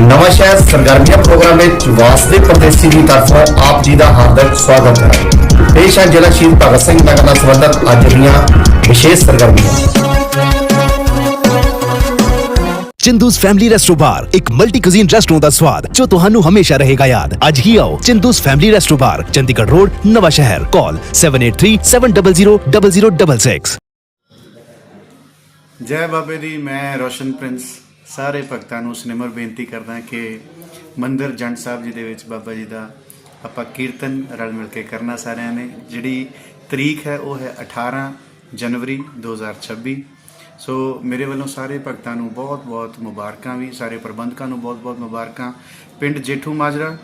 ਨਵਾਂ ਸ਼ਹਿਰ ਸਰਗਰਮੀਆਂ ਪ੍ਰੋਗਰਾਮ ਵਿੱਚ ਵਾਸਦੇ ਪਰਦੇਸੀ ਦੀ ਤਰਫੋਂ ਆਪ ਜੀ ਦਾ ਹਾਰਦਿਕ ਸਵਾਗਤ ਹੈ। ਪੇਸ਼ ਹੈ ਜ਼ਿਲ੍ਹਾ ਸ਼ਹੀਦ ਭਗਤ ਸਿੰਘ ਨਗਰ ਨਾਲ ਸੰਬੰਧਿਤ ਅੱਜ ਦੀਆਂ ਵਿਸ਼ੇਸ਼ ਸਰਗਰਮੀਆਂ। ਚਿੰਦੂਸ ਫੈਮਿਲੀ ਰੈਸਟੋ ਬਾਰ ਇੱਕ ਮਲਟੀ ਕੁਜ਼ੀਨ ਰੈਸਟੋਰੈਂਟ ਦਾ ਸਵਾਦ ਜੋ ਤੁਹਾਨੂੰ ਹਮੇਸ਼ਾ ਰਹੇਗਾ ਯਾਦ। ਅੱਜ ਹੀ ਆਓ Chindu's family resto bar Chandigarh road Nawanshahr. Call 7837000066 ਜੈ ਬਾਬੇ ਦੀ ਮੈਂ ਰੋਸ਼ਨ ਪ੍ਰਿੰਸ। ਸਾਰੇ ਭਗਤਾਂ ਨੂੰ ਸਨਿਮਰ ਬੇਨਤੀ ਕਰਦਾ ਕਿ ਮੰਦਰ ਜੰਡ ਸਾਹਿਬ ਜੀ ਦੇ ਵਿੱਚ ਬਾਬਾ ਜੀ ਦਾ ਆਪਾਂ ਕੀਰਤਨ ਰਲ ਮਿਲ ਕੇ ਕਰਨਾ ਸਾਰਿਆਂ ਨੇ। ਜਿਹੜੀ ਤਰੀਕ ਹੈ, ਉਹ ਹੈ 18 ਜਨਵਰੀ 2026 ਸੋ ਮੇਰੇ ਵੱਲੋਂ ਸਾਰੇ ਭਗਤਾਂ ਨੂੰ ਬਹੁਤ-ਬਹੁਤ ਮੁਬਾਰਕਾਂ ਵੀ, ਸਾਰੇ ਪ੍ਰਬੰਧਕਾਂ ਨੂੰ ਬਹੁਤ-ਬਹੁਤ ਮੁਬਾਰਕਾਂ। ਪਿੰਡ ਜੇਠੂ ਮਾਜਰਾ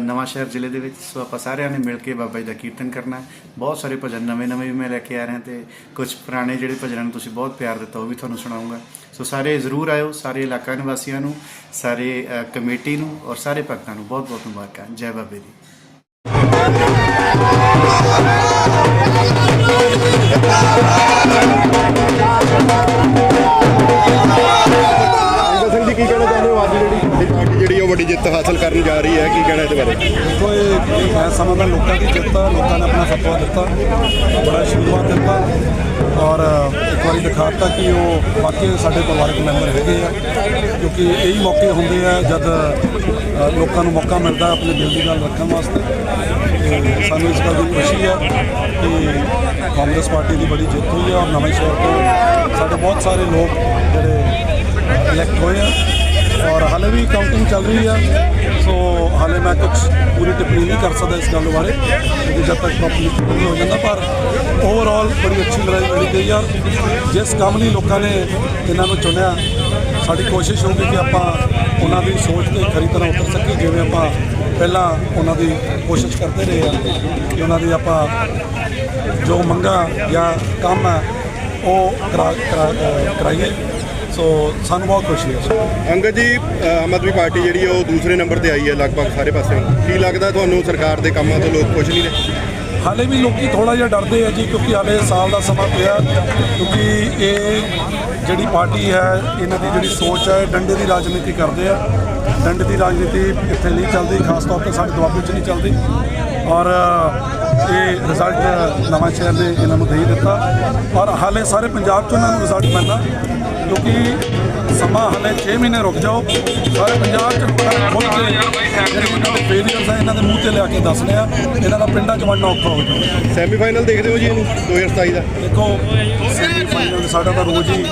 ਨਵਾਂ ਸ਼ਹਿਰ ਜ਼ਿਲ੍ਹੇ ਦੇ ਵਿੱਚ, ਸੋ ਆਪਾਂ ਸਾਰਿਆਂ ਨੇ ਮਿਲ ਕੇ ਬਾਬਾ ਜੀ ਦਾ ਕੀਰਤਨ ਕਰਨਾ ਬਹੁਤ ਸਾਰੇ ਭਜਨ ਨਵੇਂ-ਨਵੇਂ ਵੀ ਮੈਂ ਲੈ ਕੇ ਆ ਰਿਹਾ ਤੇ ਕੁਝ ਪੁਰਾਣੇ ਜਿਹੜੇ ਭਜਨਾਂ ਨੂੰ ਤੁਸੀਂ ਬਹੁਤ ਪਿਆਰ ਦਿੱਤਾ, ਉਹ ਵੀ ਤੁਹਾਨੂੰ ਸੁਣਾਉਂਗਾ। ਸੋ ਸਾਰੇ ਜ਼ਰੂਰ ਆਇਓ, ਸਾਰੇ ਇਲਾਕਾ ਨਿਵਾਸੀਆਂ ਨੂੰ, ਸਾਰੇ ਕਮੇਟੀ ਨੂੰ ਔਰ ਸਾਰੇ ਭਗਤਾਂ ਨੂੰ ਬਹੁਤ-ਬਹੁਤ ਮੁਬਾਰਕਾਂ। ਜੈ ਬਾਬੇ ਦੀ। ਅੰਗਦ ਸਿੰਘ ਪਾਰਟੀ ਵੱਡੀ ਜਿੱਤ ਹਾਸਲ ਕਰਨ ਜਾ ਰਹੀ ਹੈ ਕੀ ਕਹਿਣਾ ਇਹਦੇ ਬਾਰੇ? ਦੇਖੋ ਇਹ ਮੈਂ ਸਮਝਦਾ ਲੋਕਾਂ ਦੀ ਜਿੱਤ ਆ ਲੋਕਾਂ ਨੇ ਆਪਣਾ ਫਤਵਾ ਦਿੱਤਾ ਬੜਾ ਆਸ਼ੀਰਵਾਦ ਦਿੱਤਾ। ਔਰ ਇੱਕ ਵਾਰੀ ਦਿਖਾਤਾ ਕਿ ਉਹ ਵਾਕਈ ਸਾਡੇ ਪਰਿਵਾਰਕ ਮੈਂਬਰ ਹੈਗੇ ਆ ਕਿਉਂਕਿ ਇਹੀ ਮੌਕੇ ਹੁੰਦੇ ਆ ਜਦ ਅ, ਲੋਕਾਂ ਨੂੰ ਮੌਕਾ ਮਿਲਦਾ ਆਪਣੇ ਦਿਲ ਦੀ ਗੱਲ ਰੱਖਣ ਵਾਸਤੇ। ਤੇ ਸਾਨੂੰ ਇਸ ਗੱਲ ਦੀ ਖੁਸ਼ੀ ਹੈ ਕਿ ਕਾਂਗਰਸ ਪਾਰਟੀ ਦੀ ਬੜੀ ਜਿੱਤ ਹੋਈ ਹੈ ਔਰ ਨਵੇਂ ਸ਼ਹਿਰ ਤੋਂ ਸਾਡੇ ਬਹੁਤ ਸਾਰੇ ਲੋਕ ਜਿਹੜੇ ਇਲੈਕਟ ਹੋਏ ਆ। ਔਰ ਹਾਲੇ ਵੀ ਕਾਊਂਟਿੰਗ ਚੱਲ ਰਹੀ ਆ। ਸੋ ਹਾਲੇ ਮੈਂ ਕੁਝ ਪੂਰੀ ਟਿੱਪਣੀ ਨਹੀਂ ਕਰ ਸਕਦਾ ਇਸ ਗੱਲ ਬਾਰੇ। ਕਿਉਂਕਿ ਜਦ ਤੱਕ ਪ੍ਰੋਪਰਲੀ ਨਹੀਂ ਹੋ ਜਾਂਦਾ, ਪਰ ਓਵਰਆਲ ਬੜੀ ਅੱਛੀ ਲੜਾਈ ਲੜੀ ਗਈ ਆ। ਜਿਸ ਕੰਮ ਲਈ ਲੋਕਾਂ ਨੇ ਇਹਨਾਂ ਨੂੰ ਚੁਣਿਆ, ਸਾਡੀ ਕੋਸ਼ਿਸ਼ ਹੋਊਗੀ ਕਿ ਆਪਾਂ ਉਹਨਾਂ ਦੀ ਸੋਚ ਤੇ ਖਰੀ ਤਰ੍ਹਾਂ ਉਤਰ ਸਕੀਏ, ਜਿਵੇਂ ਆਪਾਂ ਪਹਿਲਾਂ ਉਹਨਾਂ ਦੀ ਕੋਸ਼ਿਸ਼ ਕਰਦੇ ਰਹੇ ਆ ਕਿ ਉਹਨਾਂ ਦੀ ਆਪਾਂ ਜੋ ਮੰਗਾ ਜਾਂ ਕੰਮ ਹੈ ਉਹ ਕਰਾ, ਕਰਾ- ਕਰਾਈਏ। ਸੋ ਸਾਨੂੰ ਬਹੁਤ ਖੁਸ਼ੀ ਹੈ ਅੰਗਦ ਜੀ ਆਮ ਆਦਮੀ ਪਾਰਟੀ ਜਿਹੜੀ ਉਹ ਦੂਸਰੇ ਨੰਬਰ ਤੇ ਆਈ ਹੈ ਲਗਭਗ ਸਾਰੇ ਪਾਸਿਓਂ। ਕੀ ਲੱਗਦਾ ਤੁਹਾਨੂੰ ਸਰਕਾਰ ਦੇ ਕੰਮਾਂ ਤੋਂ ਲੋਕ ਖੁਸ਼ ਨਹੀਂ ਨੇ? ਹਾਲੇ ਵੀ ਲੋਕੀ ਥੋੜਾ ਜਿਹਾ ਡਰਦੇ ਆ ਜੀ ਕਿਉਂਕਿ ਹਾਲੇ ਸਾਲ ਦਾ ਸਮਾਂ ਪਿਆ ਕਿਉਂਕਿ ਇਹ ਜਿਹੜੀ ਪਾਰਟੀ ਹੈ ਇਹਨਾਂ ਦੀ ਜਿਹੜੀ ਸੋਚ ਹੈ ਡੰਡੇ ਦੀ ਰਾਜਨੀਤੀ ਕਰਦੇ ਆ। ਡੰਡੇ ਦੀ ਰਾਜਨੀਤੀ ਇੱਥੇ ਨਹੀਂ ਚੱਲਦੀ ਖਾਸ ਤੌਰ ਤੇ ਸਾਡੇ ਦੁਆਬੇ 'ਚ ਨਹੀਂ ਚੱਲਦੀ। ਔਰ ਇਹ ਰਿਜ਼ਲਟ ਨਵਾਂ ਸ਼ਹਿਰ ਨੇ ਇਹਨਾਂ ਨੂੰ ਦੇ ਦਿੱਤਾ। ਔਰ ਹਾਲੇ ਸਾਰੇ ਪੰਜਾਬ 'ਚ ਇਹਨਾਂ ਨੂੰ ਰਿਜ਼ਲਟ ਮਿਲਣਾ। ਕਿਉਂਕਿ ਸਮਾਂ ਹਾਲੇ 6 ਮਹੀਨੇ ਰੁਕ ਜਾਓ। ਸਾਰੇ ਪੰਜਾਬ 'ਚ ਖੁੱਲ ਕੇ ਜਿਹੜੇ ਇਹਨਾਂ ਦੇ ਫੇਲੀਅਰਸ ਆ ਇਹਨਾਂ ਦੇ ਮੂੰਹ ਤੇ ਲਿਆ ਕੇ ਦੱਸਣੇ ਆ ਇਹਨਾਂ ਦਾ ਪਿੰਡਾਂ 'ਚ ਵੜਨਾ ਔਖਾ ਹੋ ਜਾਊਗਾ। ਸੈਮੀਫਾਈਨਲ ਦੇਖਦੇ ਹੋ ਜੀ ਇਹਨੂੰ 2027 ਦਾ? ਦੇਖੋ ਸੈਮੀਫਾਈਨਲ ਸਾਡਾ ਤਾਂ ਰੋਜ਼ ਹੀ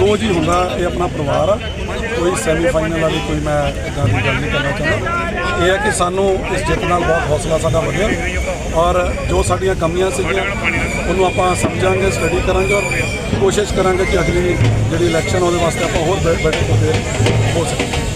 ਰੋਜ਼ ਹੀ ਹੁੰਦਾ ਇਹ ਆਪਣਾ ਪਰਿਵਾਰ ਆ। ਕੋਈ ਸੈਮੀਫਾਈਨਲ ਵਾਲੀ ਕੋਈ ਮੈਂ ਇਦਾਂ ਦੀ ਗੱਲ ਨਹੀਂ ਕਰਨਾ ਚਾਹੁੰਦਾ। ਇਹ ਹੈ ਕਿ ਸਾਨੂੰ ਇਸ ਜਿੱਤ ਨਾਲ ਬਹੁਤ ਹੌਸਲਾ ਸਾਡਾ ਵਧਿਆ। ਔਰ ਜੋ ਸਾਡੀਆਂ ਕਮੀਆਂ ਸੀਗੀਆਂ ਉਹਨੂੰ ਆਪਾਂ ਸਮਝਾਂਗੇ ਸਟੱਡੀ ਕਰਾਂਗੇ। ਔਰ ਕੋਸ਼ਿਸ਼ ਕਰਾਂਗੇ ਕਿ ਅਗਲੀ ਜਿਹੜੀ ਇਲੈਕਸ਼ਨ ਉਹਦੇ ਵਾਸਤੇ ਆਪਾਂ ਹੋਰ ਬੈਟਰ ਪ੍ਰਪੇਅਰ ਹੋ ਸਕੀਏ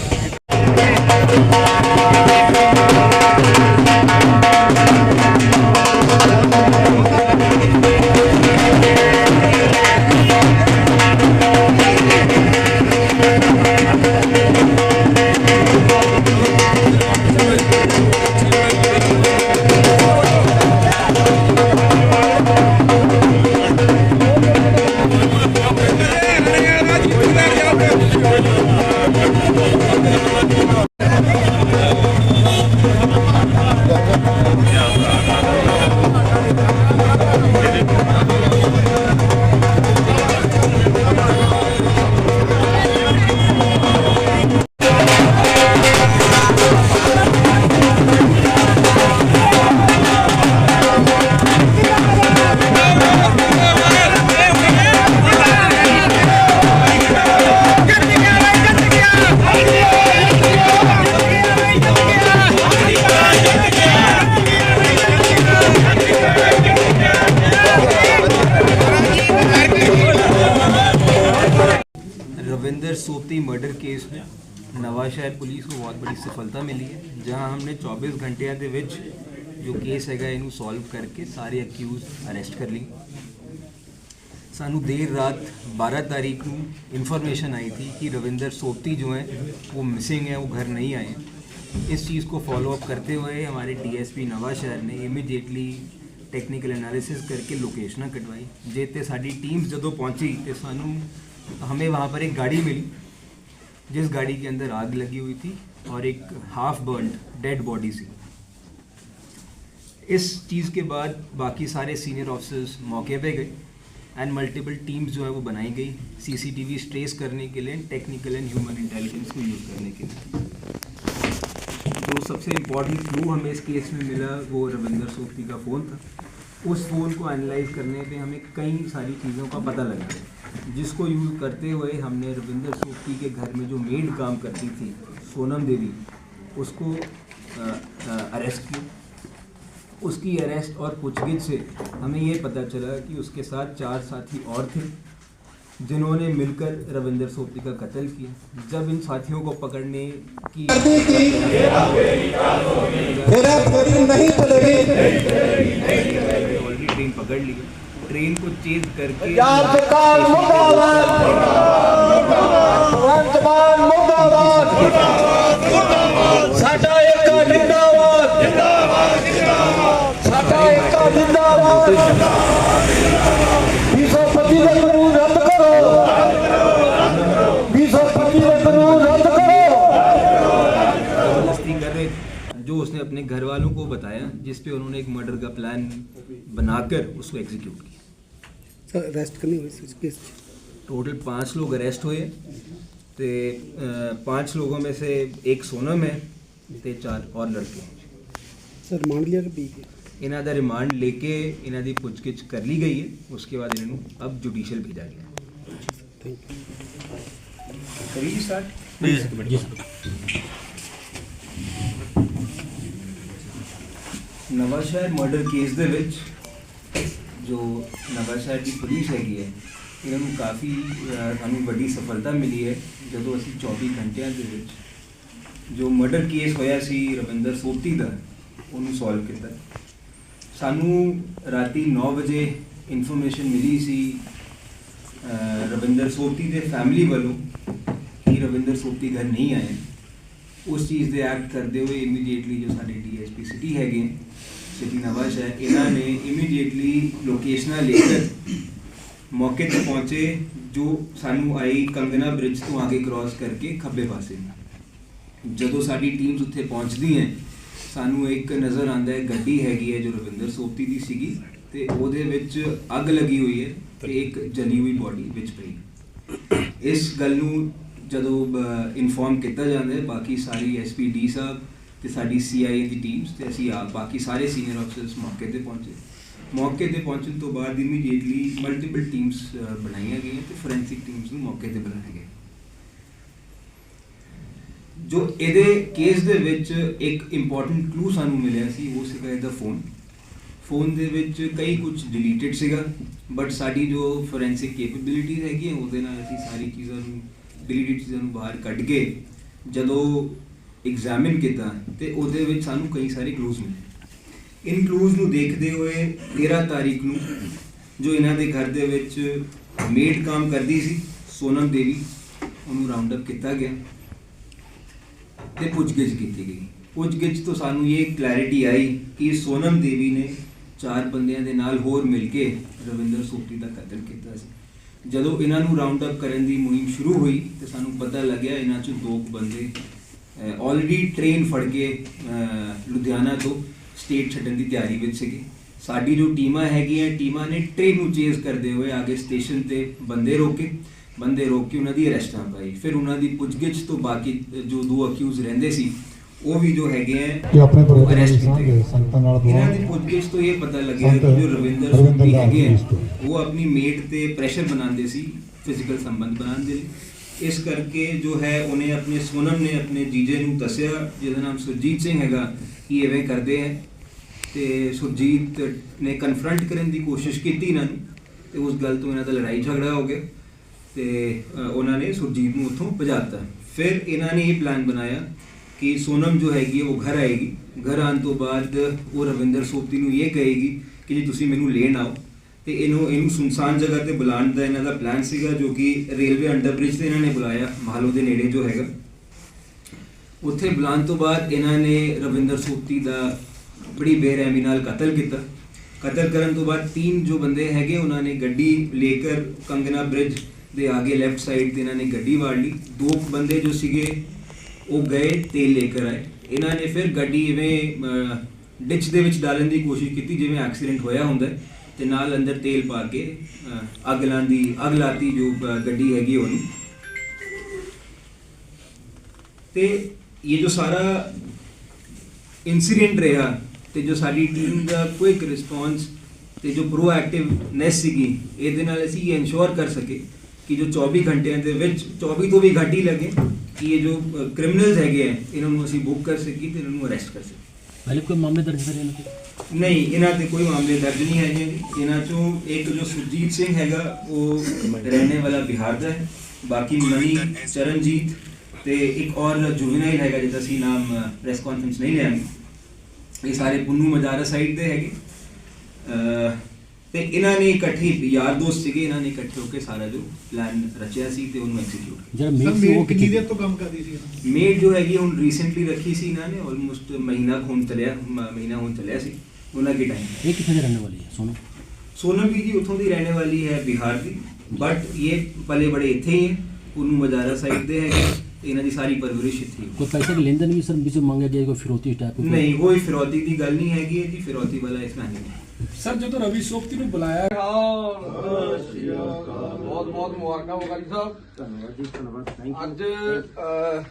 ਜੋ ਕੇਸ ਹੈਗਾ ਇਹਨੂੰ ਸੋਲਵ ਕਰਕੇ ਸਾਰੇ ਅਕਿਊਜ਼ ਅਰੈਸਟ ਕਰ ਲਈ ਸਾਨੂੰ ਦੇਰ रात 12 तारीख को इन्फॉर्मेशन आई थी कि रविंदर सोपती जो हैं वो मिसिंग है वो घर नहीं आए इस चीज़ को फॉलो अप करते हुए हमारे डीएसपी नवा शहर ने इमीडिएटली ਟੈਕਨੀਕਲ ਐਨਾਲਿਸਿਸ ਕਰਕੇ ਲੋਕੇਸ਼ਨਾਂ ਕਟਵਾਈ ਜੇ ਤੇ ਸਾਡੀ ਟੀਮਸ ਜਦੋਂ ਪਹੁੰਚੀ ਤੇ ਸਾਨੂੰ ਹਮੇ ਵਹਾਂ ਪਰ ਇੱਕ ਗਾੜੀ ਮਿਲੀ जिस गाड़ी के अंदर आग लगी हुई थी और एक हाफ बर्न डेड बॉडी सी इस चीज़ के बाद बाकी सारे सीनियर ऑफिसर्स मौके पे गए एंड मल्टीपल टीम्स जो है वो बनाई गई सीसीटीवी ट्रेस करने के लिए टेक्निकल एंड ह्यूमन इंटेलिजेंस को यूज़ करने के लिए। जो सबसे इम्पोर्टेंट क्लू हमें इस केस में मिला वो रविंदर सोपती का फ़ोन था। उस फ़ोन को एनालाइज करने पे हमें कई सारी चीज़ों का पता लगा। जिसको यूज़ करते हुए हमने रविंदर सोपती के घर में जो मेड काम करती थी, सोनम देवी, उसको अरेस्ट किया। उसकी अरेस्ट और पूछगिछ से हमें ये पता चला कि उसके साथ चार साथी और थे जिन्होंने मिलकर रविंदर सोपी का कत्ल किया। जब इन साथियों को पकड़ने की ऑलरेडी ट्रेन पकड़ ली। ट्रेन को चेज करके जो उसने अपने घर वालों को बताया जिस पे उन्होंने एक मर्डर का प्लान बनाकर उसको एग्जीक्यूट किया। सर अरेस्ट करनी हुई टोटल पाँच लोग अरेस्ट हुए। तो पाँच लोगों में से एक सोनम है तो चार और लड़के हैं। सर मान लिया कि ਇਹਨਾਂ ਦਾ ਰਿਮਾਂਡ ਲੈ ਕੇ ਇਹਨਾਂ ਦੀ ਪੁੱਛਗਿੱਛ ਕਰ ਲਈ ਗਈ ਹੈ। ਉਸਕੇ ਬਾਅਦ ਇਹਨਾਂ ਨੂੰ ਅਬ ਜੁਡੀਸ਼ੀਅਲ ਭੇਜਿਆ ਗਿਆ ਕਰੀਏ start please Nawanshahr murder case ਦੇ ਵਿੱਚ ਜੋ ਨਵਾਂਸ਼ਹਿਰ ਦੀ ਪੁਲਿਸ ਹੈਗੀ ਹੈ ਇਹਨਾਂ ਨੂੰ ਕਾਫੀ ਅਹ, ਸਾਨੂੰ ਵੱਡੀ ਸਫਲਤਾ ਮਿਲੀ ਹੈ। ਜਦੋਂ ਅਸੀਂ 24 ਘੰਟਿਆਂ ਦੇ ਵਿੱਚ ਜੋ ਮਰਡਰ ਕੇਸ ਹੋਇਆ ਸੀ ਰਵਿੰਦਰ ਸੋਤੀ ਦਾ ਉਹਨੂੰ ਸੋਲਵ ਕੀਤਾ। ਸਾਨੂੰ ਰਾਤੀ 9 ਵਜੇ ਇਨਫੋਰਮੇਸ਼ਨ ਮਿਲੀ ਸੀ ਰਵਿੰਦਰ ਸੋਤੀ ਦੇ ਫੈਮਿਲੀ ਵੱਲੋਂ ਕਿ ਰਵਿੰਦਰ ਸੋਤੀ ਘਰ ਨਹੀਂ ਆਏ। ਉਸ ਚੀਜ਼ ਦੇ ਐਕਟ ਕਰਦੇ ਹੋਏ ਇਮੀਡੀਏਟਲੀ ਜੋ ਸਾਡੇ ਡੀਐਸਪੀ ਸਿਟੀ ਹੈਗੇ ਸਿਟੀ ਨਵਾਜ਼ ਹੈ, ਇਹਨਾਂ ਨੇ ਇਮੀਡੀਏਟਲੀ ਲੋਕੇਸ਼ਨਾਂ ਲੈ ਕੇ ਮੌਕੇ ਤੇ ਪਹੁੰਚੇ, ਜੋ ਸਾਨੂੰ ਆਈ ਕੰਗਨਾ ਬ੍ਰਿਜ ਤੋਂ ਅੱਗੇ ਕ੍ਰਾਸ ਕਰਕੇ ਖੱਬੇ ਪਾਸੇ। ਜਦੋਂ ਸਾਡੀ ਟੀਮਸ ਉੱਥੇ ਪਹੁੰਚਦੀ ਹੈ ਸਾਨੂੰ ਇੱਕ ਨਜ਼ਰ ਆਂਦਾ ਹੈ, ਗੱਡੀ ਹੈਗੀ ਹੈ ਜੋ ਰਵਿੰਦਰ ਸੋਪਤੀ ਦੀ ਸੀਗੀ ਤੇ ਉਹਦੇ ਵਿੱਚ ਅੱਗ ਲੱਗੀ ਹੋਈ ਹੈ ਤੇ ਇੱਕ ਜਲੀ ਹੋਈ ਬੋਡੀ ਵਿੱਚ ਪਈ। ਇਸ ਗੱਲ ਨੂੰ ਜਦੋਂ ਇਨਫੋਰਮ ਕੀਤਾ ਜਾਂਦਾ ਹੈ, ਬਾਕੀ ਸਾਰੀ ਐਸਪੀਡੀ ਸਾਹਿਬ ਤੇ ਸਾਡੀ ਸੀਆਈਏ ਦੀ ਟੀਮਸ ਤੇ ਅਸੀਂ ਆ ਬਾਕੀ ਸਾਰੇ ਸੀਨੀਅਰ ਅਫਸਰਸ ਮੌਕੇ ਤੇ ਪਹੁੰਚੇ। ਮੌਕੇ ਤੇ ਪਹੁੰਚਣ ਤੋਂ ਬਾਅਦ ਇਮੀਡੀਏਟਲੀ ਮਲਟੀਪਲ ਟੀਮਸ ਬਣਾਈਆਂ ਗਈਆਂ ਤੇ ਫੋਰੈਂਸਿਕ ਟੀਮਸ ਨੂੰ ਮੌਕੇ ਤੇ ਬੁਲਾਇਆ ਗਿਆ। ਜੋ ਇਹਦੇ ਕੇਸ ਦੇ ਵਿੱਚ ਇੱਕ ਇੰਪੋਰਟੈਂਟ ਕਲੂ ਸਾਨੂੰ ਮਿਲਿਆ ਸੀ, ਉਹ ਸੀਗਾ ਇਹਦਾ ਫੋਨ ਫੋਨ ਦੇ ਵਿੱਚ ਕਈ ਕੁਝ ਡਿਲੀਟਡ ਸੀਗਾ ਬਟ ਸਾਡੀ ਜੋ ਫੋਰੈਂਸਿਕ ਕੈਪੇਬਿਲਿਟੀਜ਼ ਹੈਗੀਆਂ, ਉਹਦੇ ਨਾਲ ਅਸੀਂ ਸਾਰੀ ਚੀਜ਼ਾਂ ਨੂੰ ਡਿਲੀਟਡ ਚੀਜ਼ਾਂ ਨੂੰ ਬਾਹਰ ਕੱਢ ਕੇ ਜਦੋਂ ਐਗਜ਼ਾਮਿਨ ਕੀਤਾ, ਤੇ ਉਹਦੇ ਵਿੱਚ ਸਾਨੂੰ ਕਈ ਸਾਰੇ ਕਲੂਜ਼ ਮਿਲੇ। ਇਨ ਕਲੂਜ਼ ਨੂੰ ਦੇਖਦੇ ਹੋਏ 13 ਤਾਰੀਖ ਨੂੰ ਜੋ ਇਹਨਾਂ ਦੇ ਘਰ ਦੇ ਵਿੱਚ ਮੇਡ ਕੰਮ ਕਰਦੀ ਸੀ, ਸੋਨਮ ਦੇਵੀ, ਉਹਨੂੰ ਰਾਉਂਡ ਅਪ ਕੀਤਾ ਗਿਆ। ਤੇ ਪੁੱਛਗਿੱਛ ਕੀਤੀ ਗਈ। ਪੁੱਛਗਿੱਛ ਤੋਂ ਸਾਨੂੰ ਇਹ ਕਲੈਰਿਟੀ ਆਈ ਕਿ ਸੋਨਮ ਦੇਵੀ ਨੇ ਚਾਰ ਬੰਦਿਆਂ ਦੇ ਨਾਲ ਹੋਰ ਮਿਲ ਕੇ ਰਵਿੰਦਰ ਸੋਪਤੀ ਦਾ ਕਤਲ ਕੀਤਾ ਸੀ। ਜਦੋਂ ਇਹਨਾਂ ਨੂੰ ਰਾਉਂਡ ਅਪ ਕਰਨ ਦੀ ਮੁਹਿੰਮ ਸ਼ੁਰੂ ਹੋਈ ਤੇ ਸਾਨੂੰ ਪਤਾ ਲੱਗਿਆ ਇਹਨਾਂ ਚੋਂ ਦੋ ਬੰਦੇ ਆਲਰੇਡੀ ਟ੍ਰੇਨ ਫੜ ਕੇ ਲੁਧਿਆਣਾ ਤੋਂ ਸਟੇਟ ਛੱਡਣ ਦੀ ਤਿਆਰੀ ਵਿੱਚ ਸੀਗੇ। ਸਾਡੀ ਜੋ ਟੀਮਾਂ ਹੈਗੀਆਂ, ਟੀਮਾਂ ਨੇ ਟ੍ਰੇਨ ਨੂੰ ਚੇਜ਼ ਕਰਦੇ ਹੋਏ ਆਗੇ ਸਟੇਸ਼ਨ ਤੇ ਬੰਦੇ ਰੋਕੇ। ਬੰਦੇ ਰੋਕ ਕੇ ਉਹਨਾਂ ਦੀ ਅਰੈਸਟਾਂ ਪਾਈ ਫਿਰ ਉਹਨਾਂ ਦੀ ਪੁੱਛਗਿੱਛ ਤੋਂ ਬਾਕੀ ਜੋ ਦੋ ਅਕਿਊਜ਼ ਰਹਿੰਦੇ ਸੀ ਉਹ ਵੀ ਜੋ ਹੈਗੇ ਆ ਕਿ ਆਪਣੇ ਦੀ ਕੀਤੇ। ਸੰਗਤਾਂ ਨਾਲ ਦੁਆ ਇਹਨਾਂ ਦੀ ਪੁੱਛਗਿੱਛ ਤੋਂ ਇਹ ਪਤਾ ਲੱਗਿਆ ਸੰਤ ਕਿ ਜੋ ਰਵਿੰਦਰ ਦਾਸ ਹੈਗੇ। ਉਹ ਆਪਣੀ ਮੇਟ ਤੇ ਪ੍ਰੈਸ਼ਰ ਬਣਾਉਂਦੇ ਸੀ ਫਿਜ਼ੀਕਲ ਸੰਬੰਧ ਬਣਾਉਣ ਦੇ ਲਈ ਇਸ ਕਰਕੇ ਜੋ ਹੈ ਉਹਨੇ ਆਪਣੇ ਸੋਨਮ ਨੇ ਆਪਣੇ ਜੀਜੇ ਨੂੰ ਦੱਸਿਆ ਜਿਹਦਾ ਨਾਮ ਸੁਰਜੀਤ ਸਿੰਘ ਹੈਗਾ ਕਿ ਐਵੇਂ ਕਰਦੇ ਹੈ ਤੇ ਸੁਰਜੀਤ ਨੇ ਕਨਫਰੰਟ ਕਰਨ ਦੀ ਕੋਸ਼ਿਸ਼ ਕੀਤੀ ਇਹਨਾਂ ਨੂੰ ਤੇ ਉਸ ਗੱਲ ਤੋਂ ਇਹਨਾਂ ਦਾ ਲੜਾਈ ਝਗੜਾ ਹੋ ਗਿਆ ਤੇ ਉਹਨਾਂ ਨੇ ਸੁਰਜੀਤ ਨੂੰ ਉੱਥੋਂ ਭਜਾਤਾ। ਫਿਰ ਇਹਨਾਂ ਨੇ ਇਹ ਪਲਾਨ ਬਣਾਇਆ ਕਿ ਸੋਨਮ ਜੋ ਹੈਗੀ ਉਹ ਘਰ ਆਏਗੀ। ਘਰ ਆਉਣ ਤੋਂ ਬਾਅਦ ਉਹ ਰਵਿੰਦਰ ਸੋਪਤੀ ਨੂੰ ਇਹ ਕਹੇਗੀ ਕਿ ਜੀ ਤੁਸੀਂ ਮੈਨੂੰ ਲੈਣ ਆਓ। ਤੇ ਇਹਨੂੰ ਇਹਨੂੰ ਸੁਨਸਾਨ ਜਗ੍ਹਾ ਤੇ ਬੁਲਾਉਣ ਦਾ ਇਹਨਾਂ ਦਾ ਪਲਾਨ ਸੀਗਾ, ਜੋ ਕਿ ਰੇਲਵੇ ਅੰਡਰਬ੍ਰਿਜ ਤੇ ਇਹਨਾਂ ਨੇ ਬੁਲਾਇਆ ਮਾਲੋ ਦੇ ਨੇੜੇ ਜੋ ਹੈਗਾ। ਉੱਥੇ ਬੁਲਾਉਣ ਤੋਂ ਬਾਅਦ ਇਹਨਾਂ ਨੇ ਰਵਿੰਦਰ ਸੋਪਤੀ ਦਾ ਬੜੀ ਬੇਰਹਿਮੀ ਨਾਲ ਕਤਲ ਕੀਤਾ। ਕਤਲ ਕਰਨ ਤੋਂ ਬਾਅਦ ਤਿੰਨ ਜੋ ਬੰਦੇ ਹੈਗੇ, ਉਹਨਾਂ ਨੇ ਗੱਡੀ ਲੈ ਲੇਕਰ ਕੰਗਨਾ ਬ੍ਰਿਜ ਦੇ ਆਗੇ ਲੈਫਟ ਸਾਈਡ ਤੇ ਇਹਨਾਂ ਨੇ ਗੱਡੀ ਵਾੜ ਲਈ। ਦੋ ਬੰਦੇ ਜੋ ਸੀਗੇ ਉਹ ਗਏ ਤੇਲ ਲੈ ਕੇ ਆਏ। ਇਹਨਾਂ ਨੇ ਫਿਰ ਗੱਡੀ ਇਵੇਂ ਡਿਚ ਦੇ ਵਿੱਚ ਡਾਲਣ ਦੀ ਕੋਸ਼ਿਸ਼ ਕੀਤੀ ਜਿਵੇਂ ਐਕਸੀਡੈਂਟ ਹੋਇਆ ਹੁੰਦਾ ਹੈ, ਤੇ ਨਾਲ ਅੰਦਰ ਤੇਲ ਪਾ ਕੇ ਅੱਗ ਲਾਉਣ ਅੱਗ ਲਾਤੀ ਜੋ ਗੱਡੀ ਹੈਗੀ ਉਹਨੂੰ ਤੇ ਇਹ ਜੋ ਸਾਰਾ ਇਨਸੀਡੈਂਟ ਰਿਹਾ ਤੇ ਜੋ ਸਾਡੀ ਟੀਮ ਦਾ ਕੁਇਕ ਰਿਸਪੌਂਸ ਤੇ ਜੋ ਪ੍ਰੋਐਕਟਿਵਨੈਸ ਸੀਗੀ ਇਹਦੇ ਨਾਲ ਅਸੀਂ ਇਹ ਇਨਸ਼ੋਰ ਕਰ ਸਕੇ ਕਿ ਜੋ 24 ਘੰਟਿਆਂ ਦੇ ਵਿੱਚ 24 ਤੋਂ ਵੀ ਘੱਟ ਹੀ ਲੱਗੇ ਕਿ ਇਹ ਜੋ ਕ੍ਰਿਮੀਨਲਸ ਹੈਗੇ ਆ ਇਹਨਾਂ ਨੂੰ ਅਸੀਂ ਬੁੱਕ ਕਰ ਸਕੀਏ ਤੇ ਇਹਨਾਂ ਨੂੰ ਅਰੈਸਟ ਕਰ ਸਕੀਏ। ਪਹਿਲੇ ਕੋਈ ਮਾਮਲੇ ਦਰਜ ਕਰੇ ਇਹਨਾਂ ਤੇ? ਨਹੀਂ ਇਹਨਾਂ ਤੇ ਕੋਈ ਮਾਮਲੇ ਦਰਜ ਨਹੀਂ ਹੈਗੇ। ਜੀ। ਇਹਨਾਂ ਚੋਂ ਇੱਕ ਜੋ ਸੁਰਜੀਤ ਸਿੰਘ ਹੈਗਾ ਉਹ ਰਹਿਣੇ ਵਾਲਾ ਬਿਹਾਰ ਦਾ ਹੈ। ਬਾਕੀ ਮਨੀ ਚਰਨਜੀਤ ਤੇ ਇੱਕ ਔਰ ਜੁਵਨਾਈਲ ਹੈਗਾ ਜਿਹਦਾ ਸੀ ਨਾਮ ਪ੍ਰੈਸ ਕਾਨਫਰੰਸ ਨਹੀਂ ਲਿਆ ਇਹ ਸਾਰੇ ਪੁੰਨੂ ਮਜਾਰਾ ਸਾਈਡ ਦੇ ਹੈਗੇ। ਤੇ ਇਹਨਾਂ ਨੇ ਇਕੱਠੇ ਯਾਰ ਦੋਸਤ ਸੀਗੇ ਇਹਨਾਂ ਨੇ ਇਕੱਠੇ ਹੋ ਕੇ ਸਾਰਾ ਜੋ ਪਲਾਨ ਰਚਿਆ ਸੀ ਤੇ ਉਹਨੂੰ ਐਗਜ਼ੀਕਿਊਟ ਕੀਤਾ। ਜਿਹੜਾ ਮੇਡ ਸੀ ਉਹ ਕਿੰਨੀ ਦੇਰ ਤੋਂ ਕੰਮ ਕਰਦੀ ਸੀ ਮੇਡ ਜੋ ਹੈਗੀ ਹੁਣ ਰੀਸੈਂਟਲੀ ਰੱਖੀ ਸੀ ਇਹਨਾਂ ਨੇ ਆਲਮੋਸਟ ਮਹੀਨਾ ਹੋਣ ਚੱਲਿਆ ਮਹੀਨਾ ਹੋਣ ਚੱਲਿਆ ਸੀ ਉਹਨਾਂ ਕੀ ਟਾਈਮ ਇਹ ਕਿੱਥੇ ਦੇ ਰਹਿਣ ਵਾਲੀ ਹੈ ਸੋਨਮ ਸੋਨਮ ਵੀ ਜੀ ਉਥੋਂ ਦੀ ਰਹਿਣੇ ਵਾਲੀ ਹੈ ਬਿਹਾਰ ਦੀ ਬਟ ਇਹ ਪਲੇ ਬੜੇ ਇੱਥੇ ਹੀ ਹੈ ਉਹਨੂੰ ਮਜਾਰਾ ਸਾਈਡ ਦੇ ਹੈਗੇ ਇਹਨਾਂ ਦੀ ਸਾਰੀ ਪਰਵਰਿਸ਼ ਇੱਥੇ ਕੋਈ ਪੈਸੇ ਦੇ ਲੈਣ ਦੇਣ ਸਰ ਵਿੱਚੋਂ ਮੰਗਿਆ ਗਿਆ ਕੋਈ ਫਿਰੋਤੀ ਟਾਈਪ ਨਹੀਂ ਕੋਈ ਫਿਰੋਤੀ ਦੀ ਗੱਲ ਨਹੀਂ ਹੈਗੀ ਜੀ ਫਿਰੋਤੀ ਵਾਲਾ ਇਸ ਨਾਲ ਨਹੀਂ ਸਰ ਜਦੋਂ ਰਵੀ ਸੋਪਤੀ ਨੂੰ ਬੁਲਾਇਆ ਬਹੁਤ ਬਹੁਤ ਮੁਬਾਰਕਾਂ ਮੁਗਲ ਸਾਹਿਬ। ਧੰਨਵਾਦ ਜੀ ਧੰਨਵਾਦ ਅੱਜ ਅਹ,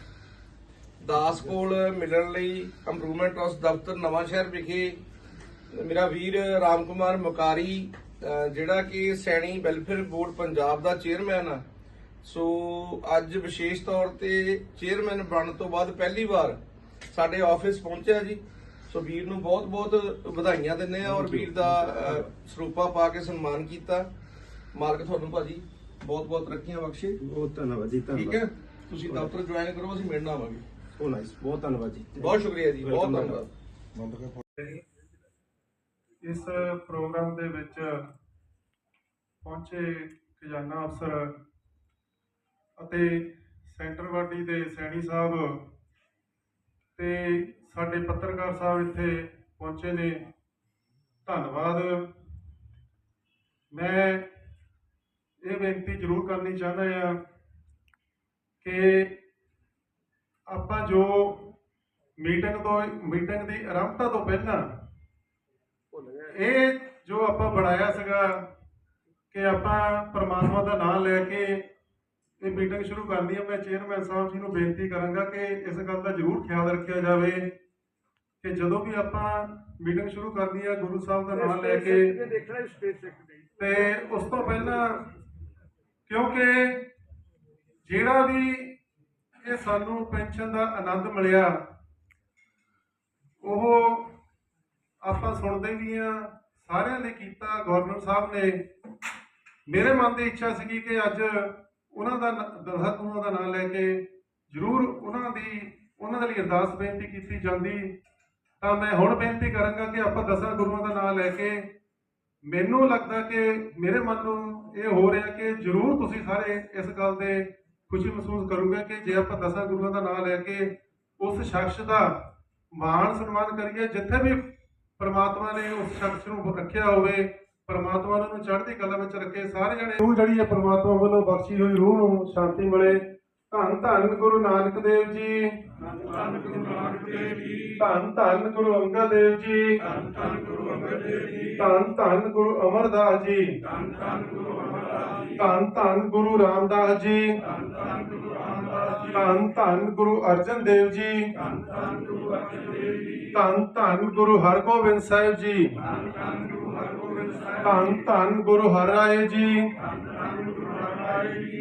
ਦਾਸ ਕੋਲ ਮਿਲਣ ਲਈ ਇੰਪਰੂਵਮੈਂਟ ਟਰਸਟ ਦਫ਼ਤਰ ਨਵਾਂ ਸ਼ਹਿਰ ਵਿਖੇ ਮੇਰਾ ਵੀਰ ਰਾਮ ਕੁਮਾਰ ਮੁਕਾਰੀ ਅਹ, ਜਿਹੜਾ ਕਿ ਸੈਣੀ ਵੈਲਫੇਅਰ ਬੋਰਡ ਪੰਜਾਬ ਦਾ ਚੇਅਰਮੈਨ ਆ। ਸੋ ਅੱਜ ਵਿਸ਼ੇਸ਼ ਤੌਰ ਤੇ ਚੇਅਰਮੈਨ ਬਣਨ ਤੋਂ ਬਾਅਦ ਪਹਿਲੀ ਵਾਰ ਸਾਡੇ ਆਫਿਸ ਪਹੁੰਚਿਆ ਜੀ। ਸੋ ਵੀਰ ਨੂੰ ਬਹੁਤ-ਬਹੁਤ ਵਧਾਈਆਂ ਦਿੰਦੇ ਆ ਔਰ ਵੀਰ ਦਾ ਸਰੂਪਾ ਪਾ ਕੇ ਸਨਮਾਨ ਕੀਤਾ। ਮਾਲਕ ਤੁਹਾਨੂੰ ਭਾਜੀ ਬਹੁਤ-ਬਹੁਤ ਰੱਖੀਆਂ ਬਖਸ਼ੇ। ਬਹੁਤ ਧੰਨਵਾਦ ਜੀ ਠੀਕ ਹੈ? ਤੁਸੀਂ ਦਫ਼ਤਰ ਜੁਆਇਨ ਕਰੋ ਅਸੀਂ ਮਿਲਣ ਆਵਾਂਗੇ। ਉਹ ਨਾਈਸ ਬਹੁਤ ਧੰਨਵਾਦ ਜੀ। ਬਹੁਤ ਸ਼ੁਕਰੀਆ ਜੀ ਬਹੁਤ ਧੰਨਵਾਦ। ਇਸ ਪ੍ਰੋਗਰਾਮ ਦੇ ਵਿੱਚ ਪਹੁੰਚੇ ਖਜ਼ਾਨਾ ਅਫਸਰ ਅਤੇ ਸੈਂਟਰ ਵਾਡੀ ਦੇ ਸੈਣੀ ਸਾਹਿਬ ਸਾਡੇ ਪੱਤਰਕਾਰ ਸਾਹਿਬ ਇੱਥੇ ਪਹੁੰਚੇ ਨੇ। ਧੰਨਵਾਦ। ਮੈਂ ਇਹ ਬੇਨਤੀ ਜ਼ਰੂਰ ਕਰਨੀ ਚਾਹੁੰਦਾ ਹਾਂ ਕਿ ਆਪਾਂ ਜੋ ਮੀਟਿੰਗ ਤੋਂ ਮੀਟਿੰਗ ਦੀ ਆਰੰਭਤਾ ਤੋਂ ਪਹਿਲਾਂ ਇਹ ਜੋ ਆਪਾਂ ਬਣਾਇਆ ਸੀਗਾ ਕਿ ਆਪਾਂ ਪਰਮਾਤਮਾ ਦਾ ਨਾਮ ਲੈ ਕੇ ਇਹ ਮੀਟਿੰਗ ਸ਼ੁਰੂ ਕਰਨੀ ਹੈ, ਮੈਂ ਚੇਅਰਮੈਨ ਸਾਹਿਬ ਜੀ ਨੂੰ ਬੇਨਤੀ ਕਰਾਂਗਾ ਕਿ ਇਸ ਗੱਲ ਦਾ ਜ਼ਰੂਰ ਖਿਆਲ ਰੱਖਿਆ ਜਾਵੇ। ਕਿ ਜਦੋਂ ਵੀ ਆਪਾਂ ਮੀਟਿੰਗ ਸ਼ੁਰੂ ਕਰਨੀ ਹੈ ਗੁਰੂ ਸਾਹਿਬ ਦਾ ਨਾਮ ਲੈ ਕੇ ਤੇ ਉਸ ਤੋਂ ਪਹਿਲਾਂ ਕਿਉਂਕਿ ਜਿਹੜਾ ਵੀ ਇਹ ਸਾਨੂੰ ਪੈਨਸ਼ਨ ਦਾ ਆਨੰਦ ਮਿਲਿਆ ਉਹ ਆਪਾਂ ਸੁਣਦੇ ਵੀ ਆ ਸਾਰਿਆਂ ਨੇ ਕੀਤਾ ਗਵਰਨਰ ਸਾਹਿਬ ਨੇ। ਮੇਰੇ ਮਨ ਦੀ ਇੱਛਾ ਸੀਗੀ ਕਿ ਅੱਜ ਉਹਨਾਂ ਦਾ ਨ- ਦਸਾਂ ਗੁਰੂਆਂ ਦਾ ਨਾਮ ਲੈ ਕੇ ਜ਼ਰੂਰ ਉਹਨਾਂ ਦੀ ਉਹਨਾਂ ਦੇ ਲਈ ਅਰਦਾਸ ਬੇਨਤੀ ਕੀਤੀ ਜਾਂਦੀ। ਤਾਂ ਮੈਂ ਹੁਣ ਬੇਨਤੀ ਕਰਾਂਗਾ ਕਿ ਆਪਾਂ ਦਸਾਂ ਗੁਰੂਆਂ ਦਾ ਨਾਮ ਲੈ ਕੇ ਮੈਨੂੰ ਲੱਗਦਾ ਕਿ ਮੇਰੇ ਮਨ ਨੂੰ ਇਹ ਹੋ ਰਿਹਾ ਕਿ ਜ਼ਰੂਰ ਤੁਸੀਂ ਸਾਰੇ ਇਸ ਗੱਲ ਦੇ ਖੁਸ਼ੀ ਮਹਿਸੂਸ ਕਰੋਗੇ ਕਿ ਜੇ ਆਪਾਂ ਦਸਾਂ ਗੁਰੂਆਂ ਦਾ ਨਾਮ ਲੈ ਕੇ ਉਸ ਸ਼ਖਸ ਦਾ ਮਾਣ ਸਨਮਾਨ ਕਰੀਏ, ਜਿੱਥੇ ਵੀ ਪਰਮਾਤਮਾ ਨੇ ਉਸ ਸ਼ਖਸ ਨੂੰ ਰੱਖਿਆ ਹੋਵੇ, ਪਰਮਾਤਮਾ ਨੂੰ ਚੜ੍ਹਦੀ ਕਲਾ ਵਿੱਚ ਰੱਖੇ, ਸਾਰੇ ਜਣੇ ਰੂਹ ਜਿਹੜੀ ਹੈ ਪਰਮਾਤਮਾ ਵੱਲੋਂ ਬਖਸ਼ੀ ਹੋਈ, ਰੂਹ ਨੂੰ ਸ਼ਾਂਤੀ ਮਿਲੇ। ਧੰਨ ਧੰਨ ਗੁਰੂ ਨਾਨਕ ਦੇਵ ਜੀ ਧੰਨ ਧੰਨ ਗੁਰੂ ਨਾਨਕ ਦੇਵ ਜੀ ਧੰਨ ਧੰਨ ਗੁਰੂ ਅੰਗਦ ਦੇਵ ਜੀ ਧੰਨ ਧੰਨ ਗੁਰੂ ਅੰਗਦ ਦੇਵ ਜੀ ਧੰਨ ਧੰਨ ਗੁਰੂ ਅਮਰਦਾਸ ਜੀ ਧੰਨ ਧੰਨ ਗੁਰੂ ਅਮਰਦਾਸ ਜੀ ਧੰਨ ਧੰਨ ਗੁਰੂ ਰਾਮਦਾਸ ਜੀ ਧੰਨ ਧੰਨ ਗੁਰੂ ਰਾਮਦਾਸ ਜੀ ਧੰਨ ਧੰਨ ਗੁਰੂ ਅਰਜਨ ਦੇਵ ਜੀ ਧੰਨ ਧੰਨ ਗੁਰੂ ਅਰਜਨ ਦੇਵ ਜੀ ਧੰਨ ਧੰਨ ਗੁਰੂ ਹਰਗੋਬਿੰਦ ਸਾਹਿਬ ਜੀ ਧੰਨ ਧੰਨ ਗੁਰੂ ਹਰਗੋਬਿੰਦ ਸਾਹਿਬ ਧੰਨ ਧੰਨ ਗੁਰੂ ਹਰਿਰਾਏ ਜੀ ਧੰਨ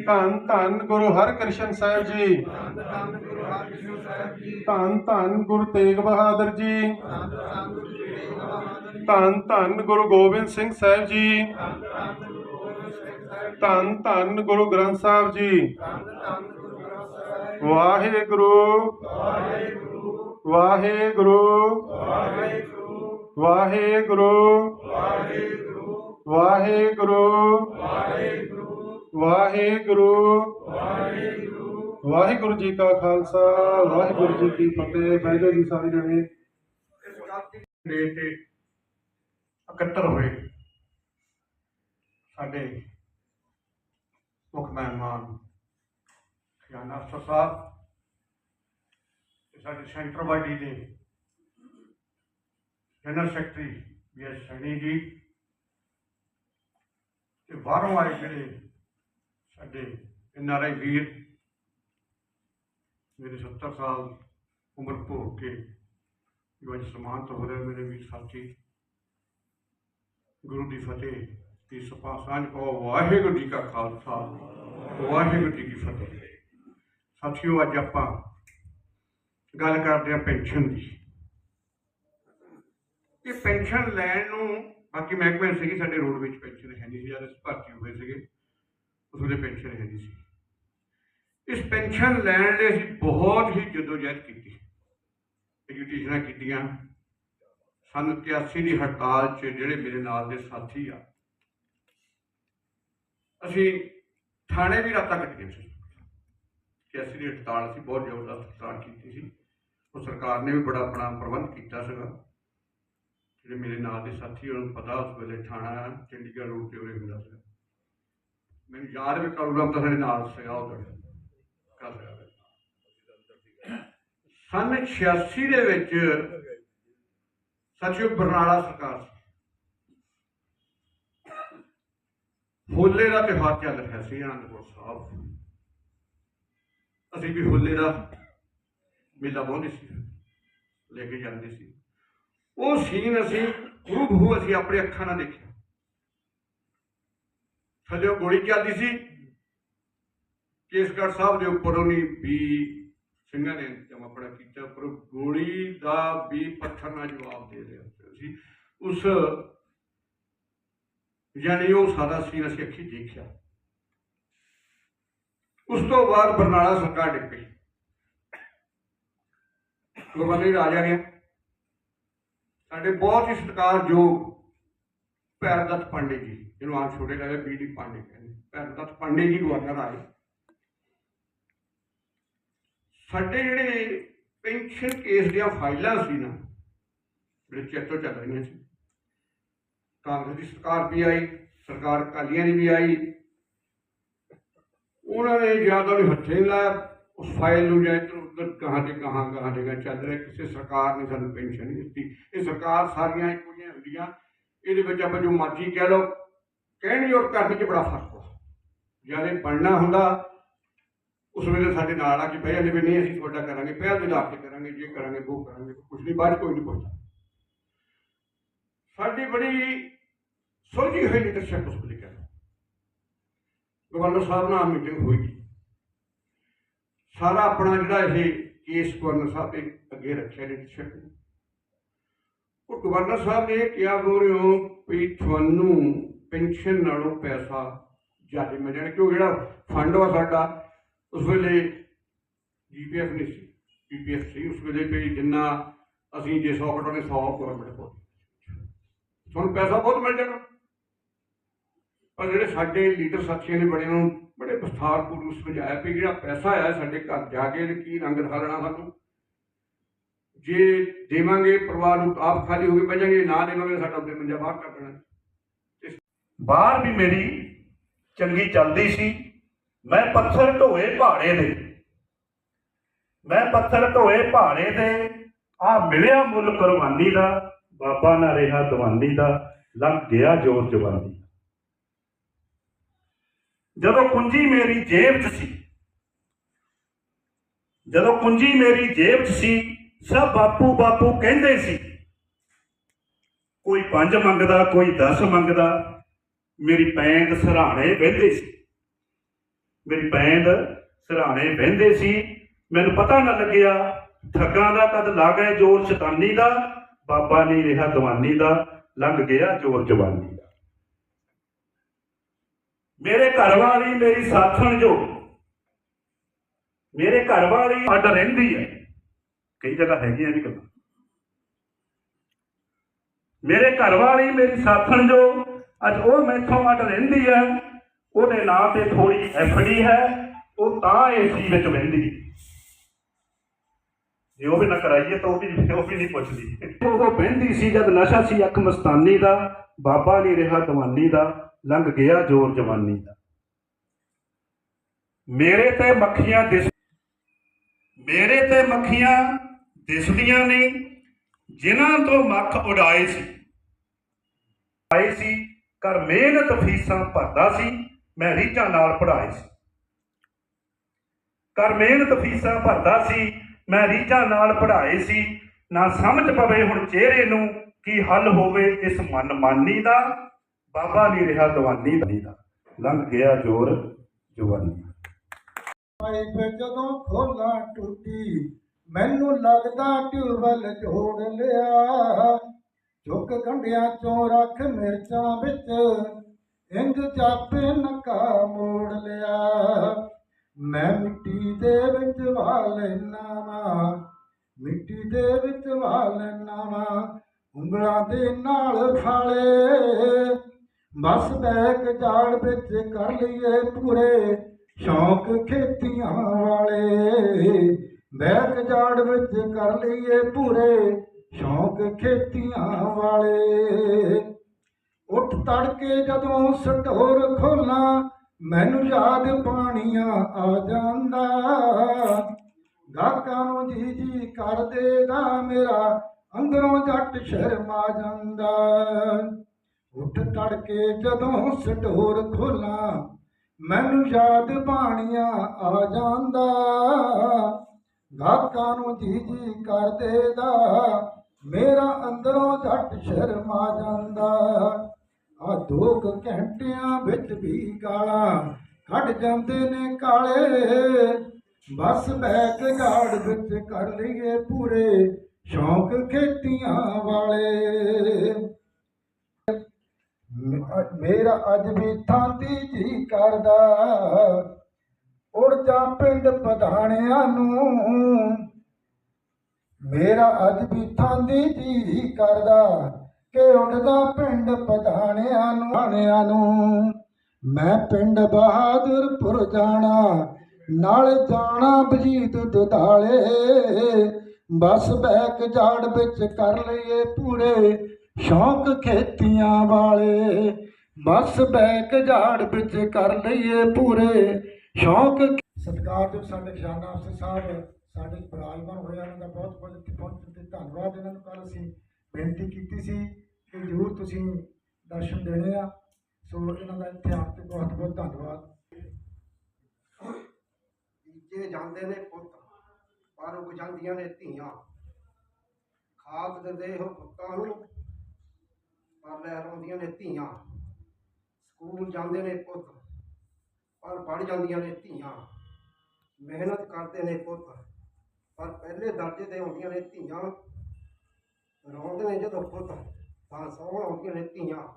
ਧੰਨ ਧੰਨ ਗੁਰੂ ਹਰਕ੍ਰਿਸ਼ਨ ਸਾਹਿਬ ਜੀ। ਧੰਨ ਧੰਨ ਗੁਰੂ ਤੇਗ ਬਹਾਦਰ ਜੀ। ਧੰਨ ਧੰਨ ਗੁਰੂ ਗੋਬਿੰਦ ਸਿੰਘ ਸਾਹਿਬ ਜੀ। ਧੰਨ ਧੰਨ ਗੁਰੂ ਗ੍ਰੰਥ ਸਾਹਿਬ ਜੀ। ਵਾਹਿਗੁਰੂ। ਵਾਹਿਗੁਰੂ। ਵਾਹਿਗੁਰੂ। ਵਾਹਿਗੁਰੂ। ਵਾਹਿਗੁਰੂ ਵਾਹਿਗੁਰੂ। ਜੀ ਕਾ ਖਾਲਸਾ ਵਾਹਿਗੁਰੂ ਜੀ ਕੀ ਫਤਿਹ। ਬੈਠੋ ਜੀ ਸਾਰੇ ਜਣੇ ਦੇ ਤੇ ਇਕੱਤਰ ਹੋਏ ਸਾਡੇ ਮੁੱਖ ਮਹਿਮਾਨ ਖਜ਼ਾਨਾ ਅਫਸਰ ਸਾਹਿਬ ਤੇ ਸਾਡੇ ਸੈਂਟਰ ਬਾਡੀ ਦੇ ਜਨਰਲ ਸੈਕਟਰੀ ਵੀ ਐਸ ਸੈਣੀ ਜੀ ਤੇ ਬਾਹਰੋਂ ਆਏ ਜਿਹੜੇ ਸਾਡੇ ਐਨਆਰਆਈ ਵੀਰ, ਮੇਰੇ 70 ਸਾਲ ਉਮਰ ਭੋਗ ਕੇ ਜੋ ਅੱਜ ਸਮਾਨ ਹੋ ਰਿਹਾ ਮੇਰੇ ਵੀਰ ਸਾਥੀ, ਗੁਰੂ ਦੀ ਫਤਿਹ ਦੀ ਸਪਾ ਸਾਂਝ ਕੋ ਵਾਹਿਗੁਰੂ ਜੀ ਕਾ ਖਾਲਸਾ, ਵਾਹਿਗੁਰੂ ਜੀ ਕੀ ਫਤਿਹ। ਸਾਥੀਓ, ਅੱਜ ਆਪਾਂ ਗੱਲ ਕਰਦੇ ਹਾਂ ਪੈਨਸ਼ਨ ਦੀ। ਇਹ ਪੈਨਸ਼ਨ ਲੈਣ ਨੂੰ ਬਾਕੀ ਮਹਿਕਮੇ ਸੀਗੇ, ਸਾਡੇ ਰੋਡ ਵਿੱਚ ਪੈਨਸ਼ਨ ਹੈ ਨਹੀਂ ਸੀ ਜਦ ਅਸੀਂ ਭਰਤੀ ਹੋਏ ਸੀਗੇ। ਉਸ ਵੇਲੇ ਪੈਨਸ਼ਨ ਹੈ ਨਹੀਂ ਸੀ। ਇਸ ਪੈਨਸ਼ਨ ਲੈਣ ਲਈ ਅਸੀਂ ਬਹੁਤ ਹੀ ਜਦੋਜਹਿਦ ਕੀਤੀ। ਐਜੂਟੇਸ਼ਨਾਂ ਕੀਤੀਆਂ। ਸਨ 81 ਦੀ ਹੜਤਾਲ 'ਚ ਜਿਹੜੇ ਮੇਰੇ ਨਾਲ ਦੇ ਸਾਥੀ ਆ। ਅਸੀਂ ਥਾਣੇ ਵੀ ਰਾਤਾਂ ਕੱਟੀਆਂ ਸੀ। 81 ਦੀ ਹੜਤਾਲ ਸੀ ਬਹੁਤ ਜ਼ਬਰਦਸਤ ਹੜਤਾਲ ਕੀਤੀ ਸੀ। ਉਹ ਸਰਕਾਰ ਨੇ ਵੀ ਬੜਾ ਆਪਣਾ ਪ੍ਰਬੰਧ ਕੀਤਾ ਸੀਗਾ। ਜਿਹੜੇ ਮੇਰੇ ਨਾਲ ਦੇ ਸਾਥੀ ਉਹਨਾਂ ਨੂੰ ਪਤਾ ਉਸ ਵੇਲੇ ਥਾਣਾ ਚੰਡੀਗੜ੍ਹ ਰੋਡ ਤੇ ਉਰੇ ਹੁੰਦਾ ਸੀ ਮੈਨੂੰ ਯਾਦ ਵੀ ਕਰੂਗਾ ਤਾਂ ਸਾਡੇ ਨਾਲ ਸੀਗਾ ਉਹ ਕਰ ਸਨ 86 ਦੇ ਵਿੱਚ ਸਚਿਵ ਬਰਨਾਲਾ ਸਰਕਾਰ ਸੀ। ਹੋਲੇ ਦਾ ਤਿਉਹਾਰ ਚੱਲ ਰਿਹਾ ਸੀ, ਅਨੰਦਪੁਰ ਸਾਹਿਬ। ਅਸੀਂ ਵੀ ਹੋਲੇ ਦਾ ਮੇਲਾ ਬਹੁੰਦੇ ਸੀ, ਲੈ ਕੇ ਜਾਂਦੇ ਸੀ। ਉਹ ਸੀਨ ਅਸੀਂ ਹੂਬਹੂ ਅਸੀਂ ਆਪਣੇ ਅੱਖਾਂ ਨਾਲ ਦੇਖਿਆ। ਥੱਲੇ ਗੋਲੀ ਚੱਲਦੀ ਸੀ। ਕੇਸਗੜ੍ਹ ਸਾਹਿਬ ਦੇ ਉੱਪਰ ਉਹਨੇ ਵੀ ਸਿੰਘਾਂ ਨੇ ਇੰਤਜ਼ਾਮ ਆਪਣਾ ਕੀਤਾ, ਪਰ ਗੋਲੀ ਦਾ ਵੀ ਪੱਥਰ ਨਾਲ ਜਵਾਬ ਦੇ ਰਿਹਾ ਸੀ। ਉਸ ਯਾਨੀ ਉਹ ਸਾਰਾ ਸੀਨ ਅਸੀਂ ਅੱਖੀ ਦੇਖਿਆ। ਉਸ ਤੋਂ ਬਾਅਦ ਬਰਨਾਲਾ ਸਰਕਾਰ ਡਿੱਗ ਪਈ। ਗਵਰਨਰ ਰਾਜ ਆ ਗਿਆ। ਸਾਡੇ ਬਹੁਤ ਹੀ ਸਤਿਕਾਰਯੋਗ ਪੈਰਦੱਤ ਪਾਂਡੇ ਜੀ ਜਿਹਨੂੰ ਆਪ ਛੋਟੇ ਲੱਗਦੇ ਬੀਡੀ ਪਾਂਡੇ ਕਹਿੰਦੇ ਪੈਰਦੱਤ ਪਾਂਡੇ ਜੀ ਗਵਰਨਰ ਆਏ ਸਾਡੇ ਜਿਹੜੇ ਪੈਨਸ਼ਨ ਕੇਸ ਦੀਆਂ ਫਾਈਲਾਂ ਸੀ ਨਾ ਜਿਹੜੇ ਚੈੱਟੋ ਚੱਲ ਰਹੀਆਂ ਸੀ ਕਾਂਗਰਸ ਦੀ ਸਰਕਾਰ ਵੀ ਆਈ ਸਰਕਾਰ ਅਕਾਲੀਆਂ ਦੀ ਵੀ ਆਈ ਉਹਨਾਂ ਨੇ ਜ਼ਿਆਦਾ ਵੀ ਹੱਥੇ ਲਾਇਆ ਉਸ ਫਾਈਲ ਨੂੰ ਜਾਂ ਇੱਧਰ ਉੱਧਰ ਕਹਾਂ ਤੇ ਕਹਾਂ ਕਹਾਂ ਤੇ ਕਹਾਂ ਚੱਲ ਰਿਹਾ ਕਿਸੇ ਸਰਕਾਰ ਨੇ ਸਾਨੂੰ ਪੈਨਸ਼ਨ ਨਹੀਂ ਦਿੱਤੀ ਇਹ ਸਰਕਾਰ ਸਾਰੀਆਂ ਇੱਕੋ ਜਿਹੀਆਂ ਹੁੰਦੀਆਂ ਇਹਦੇ ਵਿੱਚ ਆਪਾਂ ਜੋ ਮਰਜ਼ੀ ਕਹਿ ਲਓ, ਕਹਿਣੀ ਔਰ ਕਰਨ 'ਚ ਬੜਾ ਫ਼ਰਕ ਆ। ਜਦ ਇਹ ਹੁੰਦਾ, ਉਸ ਵੇਲੇ ਸਾਡੇ ਨਾਲ ਆ ਕੇ ਬਹਿ ਜਾਂਦੇ ਵੀ ਨਹੀਂ, ਅਸੀਂ ਤੁਹਾਡਾ ਕਰਾਂਗੇ, ਪਹਿਲ ਦੇ ਆਧਾਰ ਤੇ ਕਰਾਂਗੇ, ਜੇ ਕਰਾਂਗੇ, ਉਹ ਕਰਾਂਗੇ ਕੁਝ ਨਹੀਂ, ਬਾਅਦ 'ਚ ਕੋਈ ਨਹੀਂ ਪੁੱਛਦਾ। ਸਾਡੀ ਬੜੀ ਸੁਲਝੀ ਹੋਈ ਲੀਡਰਸ਼ਿਪ ਉਸ ਵੇਲੇ ਕਹਿੰਦਾ ਗਵਰਨਰ ਸਾਹਿਬ ਨਾਲ ਮੀਟਿੰਗ ਹੋਈ। ਸਾਰਾ ਆਪਣਾ ਜਿਹੜਾ ਇਹ ਕੇਸ ਗਵਰਨਰ ਸਾਹਿਬ ਦੇ ਅੱਗੇ ਰੱਖਿਆ ਲੀਡਰਸ਼ਿਪ ਨੇ। ਉਹ ਗਵਰਨਰ ਸਾਹਿਬ ਨੇ ਕਿਹਾ ਬੋਲ ਰਹੇ ਹੋ ਵੀ ਤੁਹਾਨੂੰ ਪੈਨਸ਼ਨ ਨਾਲੋਂ ਪੈਸਾ ਜ਼ਿਆਦਾ ਮਿਲ ਜਾਣਾ ਕਿਉਂ? ਜਿਹੜਾ ਫੰਡ ਵਾ ਸਾਡਾ, ਉਸ ਵੇਲੇ ਜੀਪੀਐਫ ਨਹੀਂ ਸੀ। ਪੀਪੀਐਫ ਸੀ, ਉਸ ਵੇਲੇ ਵੀ ਜਿੰਨਾ ਅਸੀਂ ਜੇ 100 ਕਟਾਉਣੇ 100 ਗਵਰਨਮੈਂਟ ਕੋਲ ਤੁਹਾਨੂੰ ਪੈਸਾ ਬਹੁਤ ਮਿਲ ਜਾਣਾ। ਪਰ ਜਿਹੜੇ ਸਾਡੇ ਲੀਡਰ ਸਾਥੀਆਂ ਨੇ ਬੜੇ ਨੂੰ, ਬੜੇ ਵਿਸਥਾਰਪੂਰਵਕ ਸਮਝਾਇਆ ਵੀ ਜਿਹੜਾ ਪੈਸਾ ਆਇਆ ਸਾਡੇ ਘਰ ਜਾ ਕੇ ਇਹਨੇ ਕੀ ਰੰਗ ਦਿਖਾ ਲੈਣਾ ਸਾਨੂੰ। ਜੇ ਦੇਵਾਂਗੇ, ਪਰਿਵਾਰ ਨੂੰ ਆਪ ਖਾਲੀ ਹੋ ਕੇ ਬਹਿ ਨਾ ਦੇਵਾਂਗੇ ਸਾਡਾ ਆਪਣੇ ਮੰਜਾ ਬਾਹਰ ਕੱਢਣਾ ਬਾਹਰ ਵੀ ਮੇਰੀ ਚੰਗੀ ਚੱਲਦੀ ਸੀ। ਮੈਂ ਪੱਥਰ ਢੋਏ ਪਹਾੜੇ ਦੇ। ਮੈਂ ਪੱਥਰ ਢੋਏ ਪਹਾੜੇ ਦੇ। ਆ ਮਿਲਿਆ ਮੁੱਲ ਕੁਰਬਾਨੀ ਦਾ, ਬਾਬਾ ਨਾ ਰਿਹਾ ਦਵਾਨੀ ਦਾ ਲੱਗ ਗਿਆ ਜੋਰ ਜਵਾਨੀ ਦਾ। ਜਦੋਂ ਕੁੰਜੀ ਮੇਰੀ ਜੇਬ 'ਚ ਸੀ, ਜਦੋਂ ਕੁੰਜੀ ਮੇਰੀ ਜੇਬ 'ਚ ਸੀ ਸਭ ਬਾਪੂ ਬਾਪੂ ਕਹਿੰਦੇ ਸੀ। ਕੋਈ ਪੰਜ ਮੰਗਦਾ, ਕੋਈ 10 ਮੰਗਦਾ, ਮੇਰੀ ਪੈਂਦ ਸਰਾਣੇ ਬਹਿੰਦੇ ਸੀ। ਮੇਰੀ ਪੈਂਦ ਸਰਾਣੇ ਬਹਿੰਦੇ ਸੀ। ਮੈਨੂੰ ਪਤਾ ਨਾ ਲੱਗਿਆ, ਠੱਗਾਂ ਦਾ ਕਦ ਲਾਗੇ ਜੋਰ, ਸ਼ੈਤਾਨੀ ਦਾ, ਬਾਬਾ ਨਹੀਂ ਰਿਹਾ ਦਵਾਨੀ ਦਾ, ਲੰਘ ਗਿਆ ਜੋਰ ਜਵਾਨੀ ਦਾ। ਮੇਰੇ ਘਰ ਵਾਲੀ ਮੇਰੀ ਸਾਥਣ ਜੋ, ਮੇਰੇ ਘਰ ਵਾਲੀ ਅੱਡ ਰਹਿੰਦੀ ਹੈ। ਕਈ ਜਗ੍ਹਾ ਹੈਗੀਆਂ ਵੀ ਗੱਲਾਂ। ਮੇਰੇ ਘਰ ਵਾਲੀ ਮੇਰੀ ਸਾਥਣ ਜੋ ਅੱਜ ਉਹ ਮੈਥੋਂ ਅੱਡ ਰਹਿੰਦੀ ਹੈ, ਉਹਦੇ ਨਾਂ ਤੇ ਥੋੜੀ ਐਫਡੀ ਹੈ, ਉਹ ਤਾਂ ਏਸੀ ਵਿੱਚ ਬਹਿੰਦੀ ਜੇ ਉਹ ਵੀ ਨਾ ਕਰਾਈਏ ਤਾਂ ਉਹ ਵੀ ਉਹ ਵੀ ਨਹੀਂ ਪੁੱਛਦੀ। ਉਹ ਬਹਿੰਦੀ ਸੀ ਜਦ ਨਸ਼ਾ ਸੀ ਅੱਖ ਮਸਤਾਨੀ ਦਾ, ਬਾਬਾ ਨਹੀਂ ਰਿਹਾ ਦਵਾਨੀ ਦਾ, ਲੰਘ ਗਿਆ ਜੋਰ ਜਵਾਨੀ ਦਾ। ਮੇਰੇ ਤੇ ਮੱਖੀਆਂ ਦਿਸ ਮੇਰੇ ਤੇ ਮੱਖੀਆਂ ਦਿਸਦੀਆਂ ਨੇ, ਜਿਨ੍ਹਾਂ ਤੋਂ ਮੱਖ ਉਡਾਏ ਸੀ। ਆਏ ਸੀ ਕਰ ਮਿਹਨਤ ਫੀਸਾਂ ਭਰਦਾ ਸੀ, ਮੈਂ ਰੀਝਾਂ ਨਾਲ ਪੜ੍ਹਾਏ ਸੀ। ਕਰ ਮਿਹਨਤ ਫੀਸਾਂ ਭਰਦਾ ਸੀ, ਮੈਂ ਰੀਝਾਂ ਨਾਲ ਪੜ੍ਹਾਏ ਸੀ। ਨਾ ਸਮਝ ਪਵੇ ਹੁਣ ਚਿਹਰੇ ਨੂੰ ਕੀ ਹੱਲ ਹੋਵੇ ਇਸ ਮਨਮਾਨੀ ਦਾ, ਬਾਬਾ ਨਹੀਂ ਰਿਹਾ ਦਵਾਨੀ ਦਾ। ਲੰਘ ਗਿਆ ਜ਼ੋਰ ਜਵਾਨੀ। ਜਦੋਂ ਖੋਲਾਂ ਟੁੱਟੀ ਮੈਨੂੰ ਲੱਗਦਾ ਟਿਊਬਲ ਜੋੜ ਲਿਆ। ਚੁੱਕ ਗੰਢਿਆਂ ਚੋਂ ਰੱਖ ਮਿਰਚਾਂ ਵਿੱਚ, ਇੰਜ ਚਾਪੇ ਨਕਾ ਮੋੜ ਲਿਆ। ਮੈਂ ਮਿੱਟੀ ਦੇ ਵਿੱਚ ਵਾ ਲੈਣਾ ਵਾਂ, ਮਿੱਟੀ ਦੇ ਵਿੱਚ ਵਾ ਲੈਣਾ ਵਾਂ, ਉਂਗਲਾਂ ਦੇ ਨਾਲ ਫਾਲੇ। ਬਸ ਬੈਕ ਜਾੜ ਵਿੱਚ ਕਰ ਲਈਏ ਪੂਰੇ, ਸ਼ੌਂਕ ਖੇਤੀਆਂ ਵਾਲੇ। ਬੈਕ ਜਾੜ ਵਿੱਚ ਕਰ ਲਈਏ ਪੂਰੇ ਸ਼ੌਂਕ ਖੇਤੀਆਂ ਵਾਲੇ। ਉੱਠ ਤੜਕੇ ਜਦੋਂ ਸਟੋਰ ਖੋਲਾਂ ਮੈਨੂੰ ਯਾਦ ਪਾਣੀਆਂ ਆ ਜਾਂਦਾ। ਗਾਹਕਾਂ ਨੂੰ ਜੀ ਜੀ ਕਰਦੇ ਦਾ ਮੇਰਾ, ਅੰਦਰੋਂ ਜੱਟ ਸ਼ਰਮਾ ਜਾਂਦਾ। ਉੱਠ ਤੜਕੇ ਜਦੋਂ ਸਟੋਰ ਖੋਲਾਂ ਮੈਨੂੰ ਯਾਦ ਪਾਣੀਆਂ ਆ ਜਾਂਦਾ। ਗਾਹਕਾਂ ਨੂੰ ਜੀ ਜੀ ਕਰਦੇ ਦਾ ਮੇਰਾ ਅੰਦਰੋਂ ਜੱਟ ਸ਼ਰਮਾ ਜਾਂਦਾ। ਆ ਦੋ ਕੁ ਘੰਟਿਆਂ ਵਿੱਚ ਵੀ ਗਾਲਾਂ ਕੱਢ ਜਾਂਦੇ ਨੇ ਕਾਲੇ। ਬਸ ਬੈਕ ਗਾੜ ਵਿੱਚ ਕਰ ਲਈਏ ਪੂਰੇ ਸ਼ੌਂਕ ਖੇਤੀਆਂ ਵਾਲੇ। ਮੇਰਾ ਅੱਜ ਵੀ ਥਾਂਦੀ ਜੀ ਕਰਦਾ। ਉੜ ਜਾ ਪਿੰਡ ਪਧਾਣਿਆਂ ਨੂੰ। ਮੇਰਾ ਅੱਜ ਵੀ ਥਾਂਦੀ ਜੀ ਕਰਦਾ, ਕਿ ਉੱਡਦਾ ਪਿੰਡ ਪਧਾਣਿਆਂ ਨੂੰ। ਆਣਿਆਂ ਨੂੰ। ਮੈਂ ਪਿੰਡ ਬਹਾਦਰਪੁਰ ਜਾਣਾ, ਨਾਲ ਜਾਣਾ ਬਜੀਤ ਦੁਦਾਲੇ ਬਸ ਬੈਕ ਜਾੜ ਵਿੱਚ ਕਰ ਲਈਏ ਪੂਰੇ ਸ਼ੌਂਕ ਖੇਤੀਆਂ ਵਾਲੇ। ਬਸ ਬੈਕ ਜਾੜ ਵਿੱਚ ਕਰ ਲਈਏ ਪੂਰੇ ਸ਼ੌਂਕ ਸਤਿਕਾਰਯੋਗ ਸਾਡੇ ਖਜ਼ਾਨਾ ਅਫਸਰ ਸਾਹਿਬ ਸਾਡੇ ਬਰਾਜਮਾਨ ਹੋਏ ਉਹਨਾਂ ਦਾ ਬਹੁਤ ਬਹੁਤ ਇੱਥੇ ਪਹੁੰਚਣ ਤੇ ਧੰਨਵਾਦ ਇਹਨਾਂ ਨੂੰ। ਕੱਲ ਅਸੀਂ ਬੇਨਤੀ ਕੀਤੀ ਸੀ ਕਿ ਜ਼ਰੂਰ ਤੁਸੀਂ ਦਰਸ਼ਨ ਦੇਣੇ ਆ। ਸੋ ਇਹਨਾਂ ਦਾ ਇੱਥੇ ਆਉਣ ਤੇ ਬਹੁਤ ਬਹੁਤ ਧੰਨਵਾਦ। ਬੀਜੇ ਜਾਂਦੇ ਨੇ ਪੁੱਤ ਪਰ ਉਗ ਜਾਂਦੀਆਂ ਨੇ ਧੀਆਂ। ਖਾਦ ਦਿੰਦੇ ਹੋ ਪੁੱਤਾਂ ਨੂੰ ਪਰ ਲੈ ਰੋਂਦੀਆਂ ਨੇ ਧੀਆਂ। ਸਕੂਲ ਜਾਂਦੇ ਨੇ ਪੁੱਤ ਪਰ ਪੜ ਜਾਂਦੀਆਂ ਨੇ ਧੀਆਂ। ਮਿਹਨਤ ਕਰਦੇ ਨੇ ਪੁੱਤ। ਪਰ ਪਹਿਲੇ ਦਰਜੇ ਤੇ ਆਉਂਦੀਆਂ ਨੇ ਧੀਆਂ। ਰੋਂਦੇ ਨੇ ਜਦੋਂ ਪੁੱਤ, ਤਾਂ ਸੌਣ ਆਉਂਦੀਆਂ ਨੇ ਧੀਆਂ।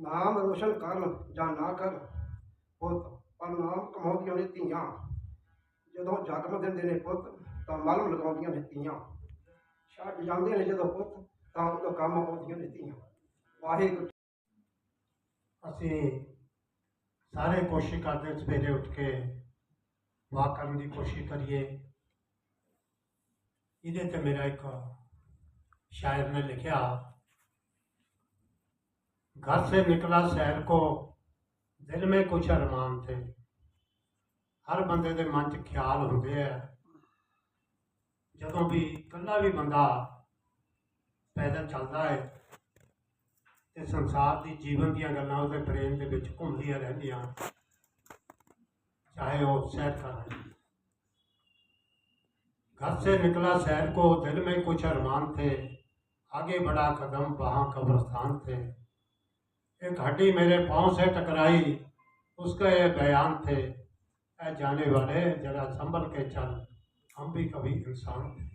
ਨਾਮ ਰੋਸ਼ਨ ਕਰਨ ਜਾਂ ਨਾ ਕਰ, ਪੁੱਤ, ਪਰ ਨਾਮ ਕਮਾਉਂਦੀਆਂ ਨੇ ਧੀਆਂ। ਜਦੋਂ ਜਨਮ ਦਿੰਦੇ ਨੇ ਪੁੱਤ, ਤਾਂ ਮਲਮ ਲਗਾਉਂਦੀਆਂ ਨੇ ਧੀਆਂ। ਛੱਡ ਜਾਂਦੇ ਨੇ ਜਦੋਂ ਪੁੱਤ, ਤਾਂ ਉਦੋਂ ਕੰਮ ਆਉਂਦੀਆਂ ਨੇ ਧੀਆਂ। ਵਾਹਿਗੁਰੂ ਅਸੀਂ ਸਾਰੇ ਕੋਸ਼ਿਸ਼ ਕਰਦੇ ਹਾਂ ਸਵੇਰੇ ਉੱਠ ਕੇ ਵਾਕ ਕਰਨ ਦੀ ਕੋਸ਼ਿਸ਼ ਕਰੀਏ ਇਹਦੇ ਤੇ ਮੇਰਾ ਇੱਕ शायर ने लिखा घर से निकला शहर को दिल में कुछ अरमान थे ਹਰ ਬੰਦੇ ਦੇ ਮਨ 'ਚ ਖਿਆਲ ਹੁੰਦੇ ਆ ਜਦੋਂ ਵੀ ਇਕੱਲਾ ਵੀ ਬੰਦਾ ਪੈਦਲ ਚੱਲਦਾ ਹੈ ਤੇ ਸੰਸਾਰ ਦੀ ਜੀਵਨ ਦੀਆਂ ਗੱਲਾਂ ਉਹਦੇ ਬ੍ਰੇਨ ਦੇ ਵਿੱਚ ਘੁੰਮਦੀਆਂ ਰਹਿੰਦੀਆਂ ਚਾਹੇ ਉਹ ਸੈਰ ਕਰ ਰਹੇ घर से निकला शहर को दिल में कुछ अरमान थे आगे बढ़ा कदम वहाँ कब्रस्तान थे एक हड्डी मेरे पाँव से टकराई उसका ये बयान थे ऐ जाने वाले जरा संभल के चल हम भी कभी इंसान थे